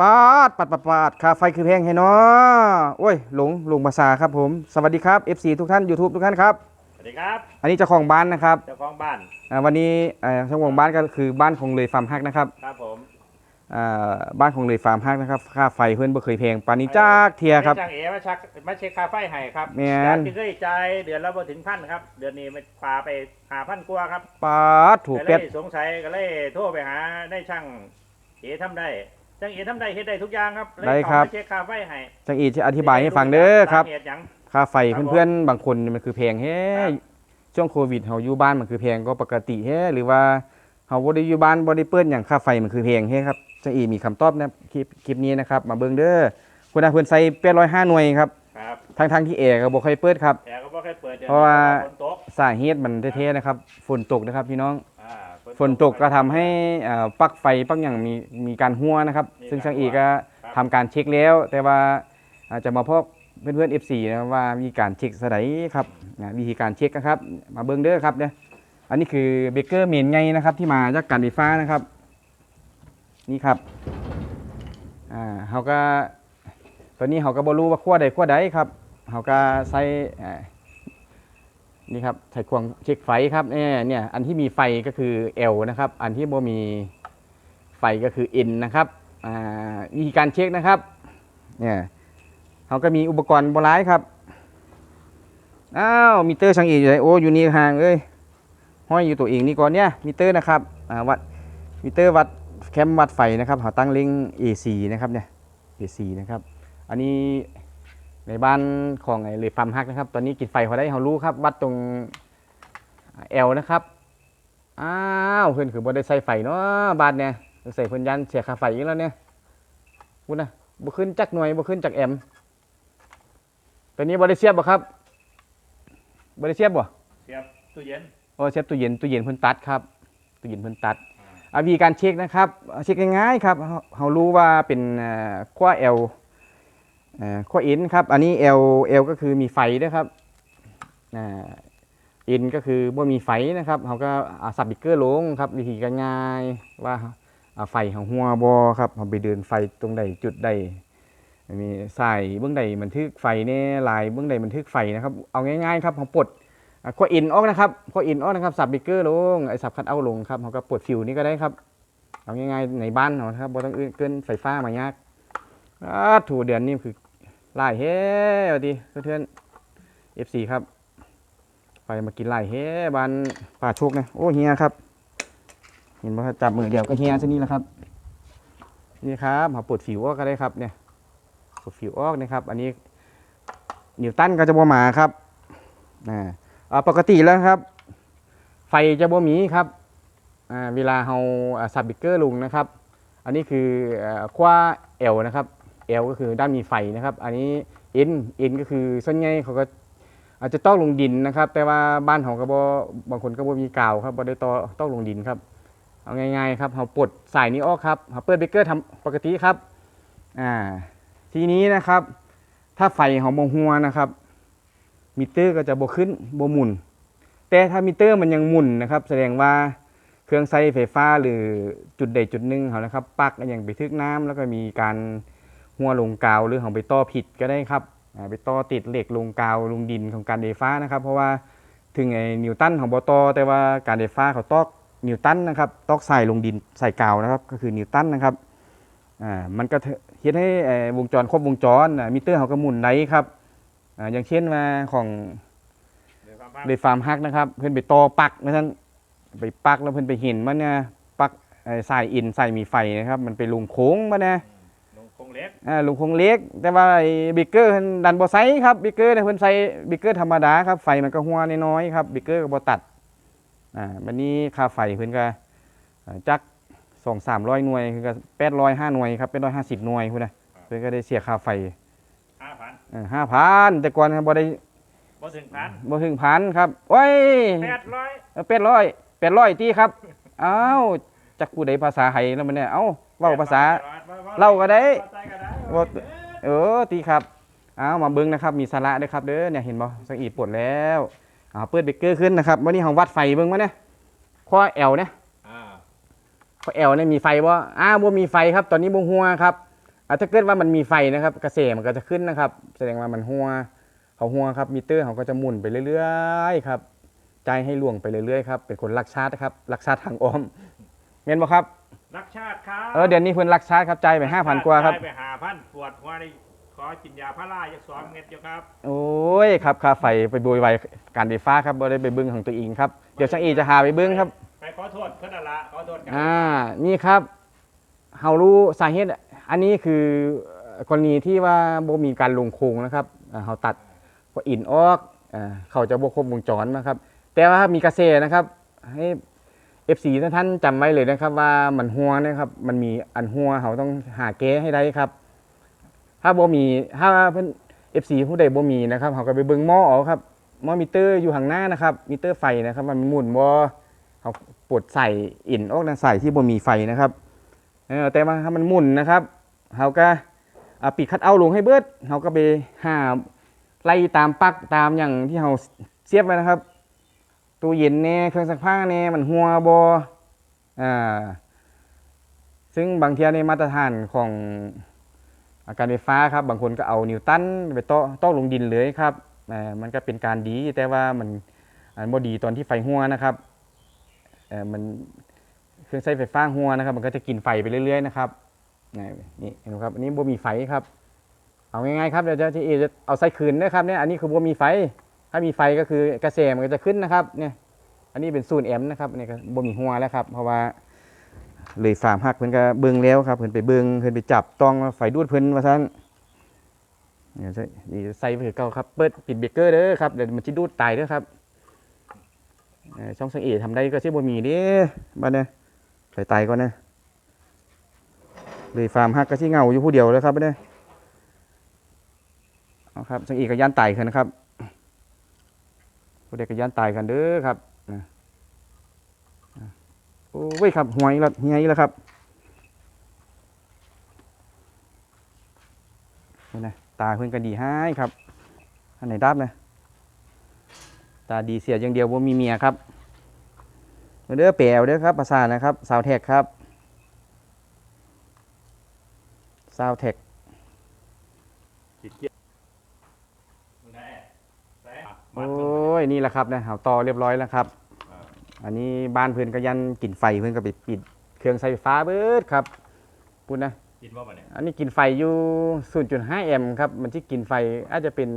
ปาดปัดปัดปัดค่าไฟคือแพงให้เนาะโอ้ยหลงหลงภาษาครับผม สวัสดีครับ FC ทุกท่าน YouTube ทุกท่านครับ สวัสดีครับ อันนี้เจ้าของบ้านนะครับเจ้าของบ้านอ่าวันนี้เอ่อเจ้าของบ้านก็คือบ้านของเลยฟาร์มฮักนะครับครับผมอ่าบ้านของเลยฟาร์มฮักนะครับ ค่าไฟเพื่อนบ่เคยแพงปานนี้จากเทียครับให้ช่างเอ๋มาชักมาเช็คค่าไฟให้ครับแม่น จากที่เคยจ่ายเดือนละบ่ถึงพันครับ เดือนนี้มันปาไปหาพันกว่าครับปาดถูกก็เลเป็ดยสงสัยก็เลยโทรไปหาได้ช่างเอ๋ทำได้ ช่างเอ๋ทำได้เฮ็ดได้ทุกอย่างครับเลยได้เข้าครับมาเช็คค่าไฟให้จังอีจะอธิบายให้ฟังเด้อครับ สาเหตุหยัง ค่าไฟครับเพื่อนๆ บางคนมันคือแพงแฮครับ ช่วงโควิดเฮาอยู่บ้านมันคือแพงก็ปกติแฮหรือว่าเฮาบ่ได้อยู่บ้านบ่ได้เปิ้นอย่างค่าไฟมันคือแพงแฮครับจังอีมีคำตอบนะคลิปคลิปนี้นะครับ มาเบิ่งเด้อคุณอาเพิ่นใส่805หน่วยครับครับทั้งๆที่แอร์ก็บ่ค่อยเปิดครับแต่ก็บ่เคยเปิดดือนเพราะว่า ฝนตก สาเหตุมันแท้ๆนะครับฝนตกนะครับพี่น้องอ่า ฝนตกก็ทำให้อ่าปลั๊กไฟปลั๊กอย่างมีมีการหัวนะครับมีซึ่งการช่างอีกรั่ก็วทำการเช็คแล้ว แต่ว่าอาจจะมาพบเพื่อนๆ FC นะว่ามีการเช็คสไลด์ครับนะวิธีการเช็คนะครับ มาเบิ้งเด้อครับเนี่ยอันนี้คือเบเกอร์เมนไงนะครับ ที่มาจากการไฟฟ้านะครับ นี่ครับอ่าเขาก็ตอนนี้เขาก็บรู้ว่าขั้วใดขั้วใดครับเขาก็ใส่อ่า นี่ครับใส่ควงเช็คไฟครับเนี่ยเนี่ยอันที่มีไฟก็คือ L นะครับ อันที่บ่มีไฟก็คือ N นะครับอ่าวิธีการเช็คนะครับเนี่ยเขาก็มีอุปกรณ์โบราณครับอ้าวมิเตอร์ช่างเอกอยู่ไหนโอ้อยู่นี่ห่างเอ้ยห้อยอยู่ตัวเองนี่ก่อนเนี่ยมิเตอร์นะครับอ่าวัดมิเตอร์วัดแคมวัดไฟนะครับเขาตั้งเล็ง AC นะครับเนี่ย AC นะครับ อันนี้ ในบ้านของไอ้เลยฟาร์มฮักนะครับ ตอนนี้กินไฟเขาได้เขารู้ครับ วัดตรง L นะครับ อ้าวเพื่อนคือบ่ได้ใส่ไฟเนาะบาทเนี่ยใส่เพิ่นยันเสียค่าไฟอีกแล้วเนี่ยพูดนะบ่ขึ้นจักหน่วยบ่ขึ้นจักแอมป์ตัวนี้บ่ได้เสียบบ่ครับบ่ได้เสียบบ่เสียบตู้เย็นโอ้เสียบตู้เย็นตู้เย็นเพิ่นตัดครับตู้เย็นเพิ่นตัดอาวิธีการเช็คนะครับ เช็คง่ายๆครับเราเรารู้ว่าเป็นเอ่อขั้ว L เอ่อ ขั้ว N ครับ อันนี้ L L ก็คือมีไฟด้วยครับอ่า N ก็คือบ่มีไฟนะครับเขาก็สับบิกเกอร์ลงครับวิธีการง่ายว่าไฟของหัวบอครับเขาไปเดินไฟตรงใดจุดใดมีสายเบื้องใดมันทึกไฟแน่ลายเบื้องใดมันทึกไฟนะครับ เอาง่ายๆครับเขาปลดขั้วอินออกนะครับขั้วอินออกนะครับสับบิกเกอร์ลงไอ้สับคัดเอาลงครับเขาก็ปลดฟิวนี่ก็ได้ครับเอาง่ายๆในบ้านเรานะครับบ่ต้องอื่นเกินไฟฟ้ามายากอ่าถูเดือนนี้คือ ไล่เฮ้สวัสดีเพื่อนๆ FC ครับ ไปมากินไล่เฮ้บานป่าโชคนะโอ้เฮียครับ เห็นไหมครับจับมือเดียวก็เฮียซะนี่แหละครับ นี่ครับมาปลดผิวออกก็ได้ครับเนี่ยปลดผิวออกนะครับ อันนี้นิวตันก็จะบ่มาครับอ่าอ่าปกติแล้วครับ ไฟจะบ่มีครับอ่าเวลาเราอ่าสับบิกเกอร์ลุงนะครับ อันนี้คือคว้าเอลนะครับ เอลก็คือด้านมีไฟนะครับ อันนี้เอ็นเอ็นก็คือส่วนใหญ่เขาก็อาจจะต้องลงดินนะครับ แต่ว่าบ้านของกระบบางคนก็บ่มีกาวครับบ่ได้ต่อต้องลงดินครับเอาง่ายๆครับเราปลดสายนี้ออกครับเราเปิดเบรกเกอร์ทำปกติครับอ่าทีนี้นะครับ ถ้าไฟของโมหัวนะครับ มิเตอร์ก็จะบ่ขึ้นบ่หมุน แต่ถ้ามิเตอร์มันยังหมุนนะครับ แสดงว่าเครื่องใช้ไฟฟ้าหรือจุดใดจุดหนึ่งเขานะครับปลั๊กอย่างไปทึกน้ำแล้วก็มีการ หัวลงกาวหรือของไปต่อผิดก็ได้ครับไปต่อติดเหล็กลงกาวลงดินของการไฟฟ้านะครับ เพราะว่าถึงไอ้นิวตันของบอตอแต่ว่าการไฟฟ้าเขาตอกนิวตันนะครับตอกใส่ลงดินใส่กาวนะครับ ก็คือนิวตันนะครับอ่ามันก็เฮ็ดให้วงจรครบวงจรมิเตอร์เขาก็หมุนได้ครับอ่าอย่างเช่นว่าของเดฟาร์มฮักนะครับ เพิ่นไปต่อปักนะท่านไปปักแล้วเพิ่นไปเห็นมันเนี่ยปักไอ้สายอินใส่มีไฟนะครับ มันไปลงโค้งมาเนี่ยลงคงเล็ก อ่าลุงคงเล็ก แต่ว่าไอ้บิ๊กเกอร์เพิ่นดันบ่ใส่ครับบิ๊กเกอร์เนี่ยเพิ่นใส่บิ๊กเกอร์ธรรมดาครับไฟมันก็หัวน้อยๆครับบิ๊กเกอร์ก็บ่ตัดอ่าบัดนี้ค่าไฟเพิ่นก็อ่าจัก2 300หน่วยคือก็805หน่วยครับ850หน่วยพุ่นน่ะเพิ่นก็ได้เสียค่าไฟห้าพันเออ5,000แต่ก่อนบ่ได้บ่ถึงพันบ่ถึงพันครับโอ้ยแปดร้อย800 800ตีครับอ้าวจักผู้ใดภาษาไทยแล้วมันเนี่ยเอ้าเว้าภาษาเล่าก็ได้ บ่เออตีครับเอามาเบิ้งนะครับมีสาระด้วยครับเด้อเนี่ยเห็นบ่สังอีดปวดแล้วเอาเปิดเบรกเกอร์ขึ้นนะครับวันนี้ของวัดไฟเบิ้งมาเนี่ยข้อแอลเนี่ยอ่าข้อแอลเนี่ยมีไฟบ่อ้าบ่มีไฟครับ ตอนนี้บ่หัวครับอะถ้าเกิดว่ามันมีไฟนะครับกระแสมันก็จะขึ้นนะครับ แสดงว่ามันหัวเขาหัวครับมิเตอร์เขาก็จะหมุนไปเรื่อยๆครับใจายให้ล่วงไปเรื่อยๆครับเป็นคนรักชาติครับรักชาติทางอ้อมเม่นบ่ครับ รักชาติครับเออเดือนนี้เพิ่นรักชาติครับใจายไปห้าพันกว่าครับ ได้ไปหาพันปวดหัวได้ขอกินยาพาราจากสองเม็ดอยู่ครับโอ้ยครับค่าไฟไปโบยไวการไฟฟ้าครับบ่ได้ไปเบิ้งของตัวเองครับเดี๋ยวช่างอีจะหาไปเบิ้งครับไปขอโทษเพื่อนนนละขอโทษกันอ่านี่ครับเฮารู้สาเหตุอันนี้คือกรณีที่ว่าบ่มีการลงโครงนะครับอ่าเฮาตัดพออินออกอ่าเขาจะบ่ครบวงจรนะครับ แต่ว่ามีกระแสนะครับ ให้ FC ท่านจำไว้เลยนะครับ ว่ามันหัวนะครับ มันมีอันหัวเขาต้องหาแก้ให้ได้ครับ ถ้าบ่มีถ้าเพิ่น FC ผู้ใดบ่มีนะครับเขาก็ไปเบิ่งหม้อเอาครับหม้อมิเตอร์อยู่ข้างหน้านะครับมิเตอร์ไฟนะครับ มันหมุนบ่เขาปลดใส่อินออกนะใส่ที่บ่มีไฟนะครับแต่ว่าถ้ามันหมุนนะครับเขาก็ปิดคัดเอาลงให้เบิดเขาก็ไปหาไล่ตามปักตามอย่างที่เขาเสียบไว้นะครับ ตู้เย็นแน่เครื่องซักผ้าแน่มันหัวบอ่าซึ่งบางเทีในมาตรฐานของอาการไฟฟ้าครับ บางคนก็เอานิวตันไปโต้อโต้อลงดินเลยครับอ่อมันก็เป็นการดีแต่ว่ามันอันบ่ดีตอนที่ไฟหัวนะครับอ่อมันเครื่องใช้ไฟฟ้าหัวนะครับ มันก็จะกินไฟไปเรื่อยๆนะครับนี่นี่เห็นไหมครับอันนี้บ่มีไฟครับ เอาง่ายๆครับเดี๋ยวจะจะจะเอาใส่คืนนะครับเนี่ยอันนี้คือบ่มีไฟ ถ้ามีไฟก็คือกระแสมันก็จะขึ้นนะครับเนี่ยอันนี้เป็นศูนย์แอมป์นะครับอันนี่ก็บ่มีหัวแล้วครับ เพราะว่าเลยฟาร์มฮักเพิ่นก็เบิ่งแล้วครับเพิ่นไปเบิ่งเพิ่นไปจับต้องไฟดูดเพิ่นว่าซั่นเดี๋ยใส่นี่ใส่ไปคือเก่าครับเปิดปิดเบรกเกอร์เด้อครับเดี๋ยวมันสิดูดตายเด้อครับช่องสังเอทำได้ก็สิบ่มีเด้บัดเนี้ใส่ตายก่อนนะเลยฟาร์มฮักก็สิเงาอยู่ผู้เดียวเลยครับเนี้เอาครับสังเอก็ย่านตายกันนะครับ ผู้ใดก็ย่านตายกันเด้อครับโอ้ยครับหวยล้วเฮียอีล้วครับนี่นะตาเพื่อนก็ดีให้ครับอันไหนดับนะตาดีเสียอย่างเดียวว่ามีเมียครับเด้อแปลวเด้อครับภาษานะครับ สาวแท็กครับสาวแท็ก จิตเกียรแน่แซ่มั โอ้ดมันยนี่แหละครับนะเอาต่อเรียบร้อยแล้วครับอ่าอันนี้บ้านเพื่อนก็ยันกลิ่นไฟเพื่อนก็ไปปิด เครื่องใช้ไฟฟ้าเบิดครับพูดนะกินว่าปะเนี่ยอันนี้กินไฟอยู่ 0.5 แอมป์ครับ มันที่กินไฟอาจจะเป็น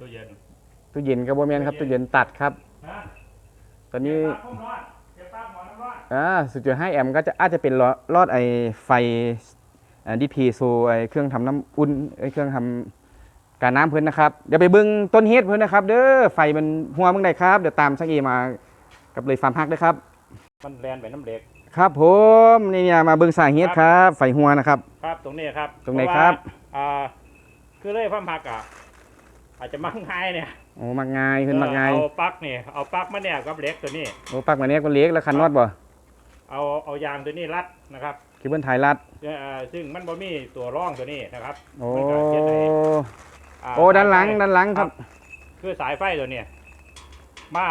ตู้เย็นตู้เย็นกับโบแมนครับตู้เย็นตัดครับนะตอนนี้เก็บปากห้องร้อนเก็บปากหมอนน้ำร้อนอ่า0.5 แอมป์ก็จะอาจจะเป็นลอดไอไฟดีพีโซไอเครื่องทำน้ำอุ่นไอเครื่องทำ การน้ำเพิ่นนะครับเดี๋ยวไปเบิ้งต้นเฮ็ดเพิ่นนะครับเด้อไฟมันหัวเมื่อใดครับเดี๋ยวตามช่างเอมากับเลยฟาร์มฮักด้วยครับ มันแลนไปน้ำเหล็ก ครับผมนี่เนี่ยมาเบิ้งสาเหตุครับ ไฟหัวนะครับ ครับตรงนี้ครับตรงไหนครับ เพาะว่าอ่าคือเลยพัมพักอะอาจจะมักง่ายเนี่ยโอ้มักง่ายขึ้นมักง่ายเอาปลั๊กนี่เอาปลั๊กมาเนี่ยกับเหล็กตัวนี้ โอ้ปักมาเนี้ยก็เล็กแล้วคันนอดบ่เอาเอายางตัวนี้รัดนะครับคิดเบิ้ลไทยรัดเอ่อซึ่งมันบ่มีตัวร่องตัวนี้นะครับโอ้มันก็เฮ็ดให้าโอ้ด้านหลัง สยไฟด้านหลังครับ คือสายไฟตัวเนี้ยมา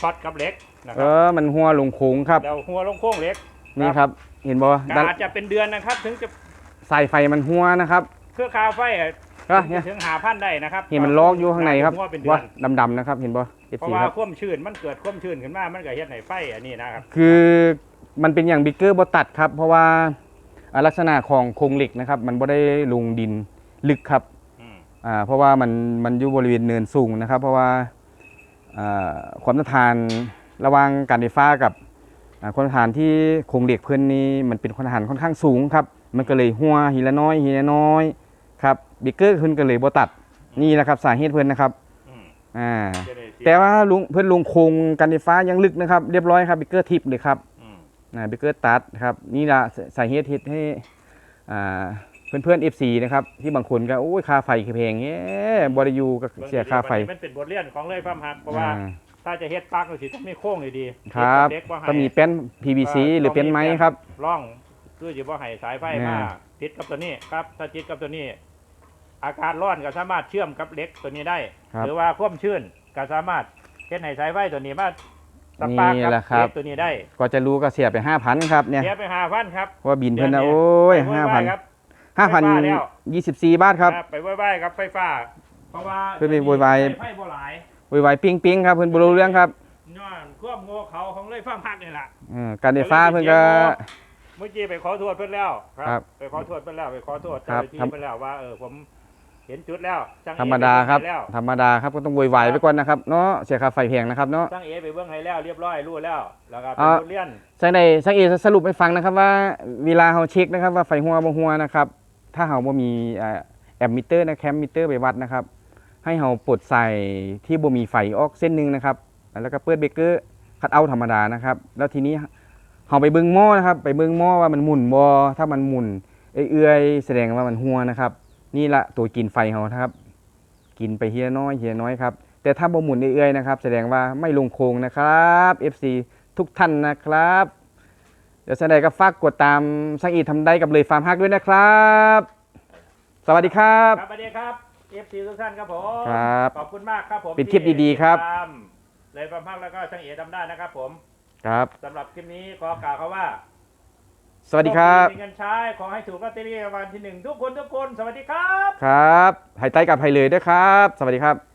ช็อตกับเหล็กนะคเอรับอ มันหัวลงโค้งครับ แล้วหัวลงโค้งเหล็ก นี่ครับ เห็นบ่ก็ด้านอาจจะเป็นเดือนนะครับ ถึงจะสายไฟมันหัวนะครับเครือคาไฟอะก็เนี่ยถึงหาพันได้นะครับเห็นมันลอกอยู่ข้างในครับหัวเป็นเดือว่านดำๆนะครับ เห็นบ่เอฟเพราะซีว่าครับ ความชื้นมันเกิดความชื้นขึ้นมามันก็เฮ็ดให้ไฟอันนี้นะครับ คือมันเป็นอย่างบิ๊กเกอร์บ่ตัดครับ เพราะว่าอ่าลักษณะของโครงเหล็กนะครับ มันบ่ได้ลงดินลึกครับอืมอ่า เพราะว่ามันมันอยู่บริเวณเนินสูงนะครับ เพราะว่าอ่าความต้านทานระหว่างการไฟฟ้ากับอ่าความต้านทานที่โครงเหล็กเพื่อนนี้มันเป็นความต้านทานค่อนข้างสูงครับมันก็เลยหัวหิละน้อยหิละน้อยครับบิ๊กเกอร์เพิ่นก็เลยบ่ตัดนี่แหละครับสาเหตุเพิ่นนะครับอืมอ่าจะได้เสียแต่ว่าลุงเพื่อนลุงโครงการไฟฟ้ายังลึกนะครับ เรียบร้อยครับบิ๊กเกอร์ทิปเลยครับอืมนะบิ๊กเกอร์ตัดครับนี่ละสาเหตุที่ให้อ่า เพื่อนเพื่อนเอฟซีนะครับ ที่บางคนก็โอ้ยค่าไฟแพงเงี้ยบริยูก็เสียค่าไฟ มันเป็นบทเรียนของเลยความหักเพราะว่าอ่า ถ้าจะเฮ็ดปลั๊กก็สิต้องมีโค้งดีๆครับเฮ็ดกับเหล็กบ่ให้ก็มีแป้น PVC หรือแป้นไม้ครับร่องคือสิบ่ให้สายไฟอ่ามมาติดกับตัวนี้ครับ ถ้าติดกับตัวนี้ อากาศร้อนก็สามารถเชื่อมกับเหล็กตัวนี้ได้ครับหรือว่าความชื้นก็สามารถเฮ็ดให้สายไฟตัวนี้มาสปาร์กนี่กับแหละครับเหล็กตัวนี้ได้ ก็จะรู้ก็เสียไปห้าพันครับเนี่ยเสียไปหาพันครับว่าบินเพิ่นนะเดือนนี้โอ้ยไป ห้าโวพันยครับแล้ว5,024บาทครับ ไปไหว้ๆครับไฟฟ้า เพราะว่าเพิ่นไปโวยวาย ไฟบ่หลาย ไวๆปิ้งๆครับเพิ่นบ่รู้เรื่องครับย้อนควบโง่เขาของเลยฟังพักนี่แหละ เออการไฟฟ้าเพิ่นก็ เมื่อกี้ไปขอโทษเพิ่นแล้วคครัรับไปขอโทษเพิ่นแล้วไปขอโทษครัเจ้าบหน้าที่เพิ่นแล้วว่าเออผมเห็นจุดแล้วช่งเอธรรมดาครับ ไปเงให้แล้วธรรมดาครับก็ต้องโวยวายไปก่อนนะครับเนาะเสียค่าไฟแพงนะครับเนาะ ช่างเอไปเบื้องให้แล้วเรียบร้อยรู้แล้วแล้วก็เป็นอ่าบทเรียน สังใดสังเอสรุปให้ฟังนะครับว่าเวลาเฮาเช็คนะครับว่าไฟหัวบ่หัวนะครับ ถ้าเฮาบ่มีแอมมิเตอร์นะแคมมิเตอร์ไปวัดนะครับ ให้เฮาปลดใส่ที่บ่มีไฟออกเส้นหนึงนะครับ แล้วก็เปิดเบรกเกอร์คัดเอาท์ธรรมดานะครับ แล้วทีนี้เฮาไปเบิ่งหม้อนะครับ ไปเบิ่งหม้อว่ามันหมุนบ่ถ้ามันหมุนเอื้อยๆแสดงว่ามันหัวนะครับ นี่ละตัวกินไฟเฮานะครับ กินไปเฮียน้อยเฮียน้อยครับแต่ถ้าบ่หมุนเอื้อยๆนะครับ แสดงว่าไม่ลงโครงนะครับ FC ทุกท่านนะครับ เดี๋ยวแสดงก็ฝากกดตามสังอีทำได้กับเลยฟาร์มฮักด้วยนะครับ สวัสดีครับ ครับสวัสดีครับเอฟซีทุกท่านครับผมครับขอบคุณมากครับผมเป็นคลิปดีๆครับติดตามเลยความพักแล้วก็ช่างเอทำได้นะครับ ผม ครับสำหรับคลิปนี้ขอกล่าวเขาว่า สวัสดีครับมีเงินใช้ขอให้ถูกลอตเตอรี่รางวัลที่หนึ่งทุกคนทุกคน สวัสดีครับ ครับไฮไต้กับไฮเลยด้วยครับ สวัสดีครับ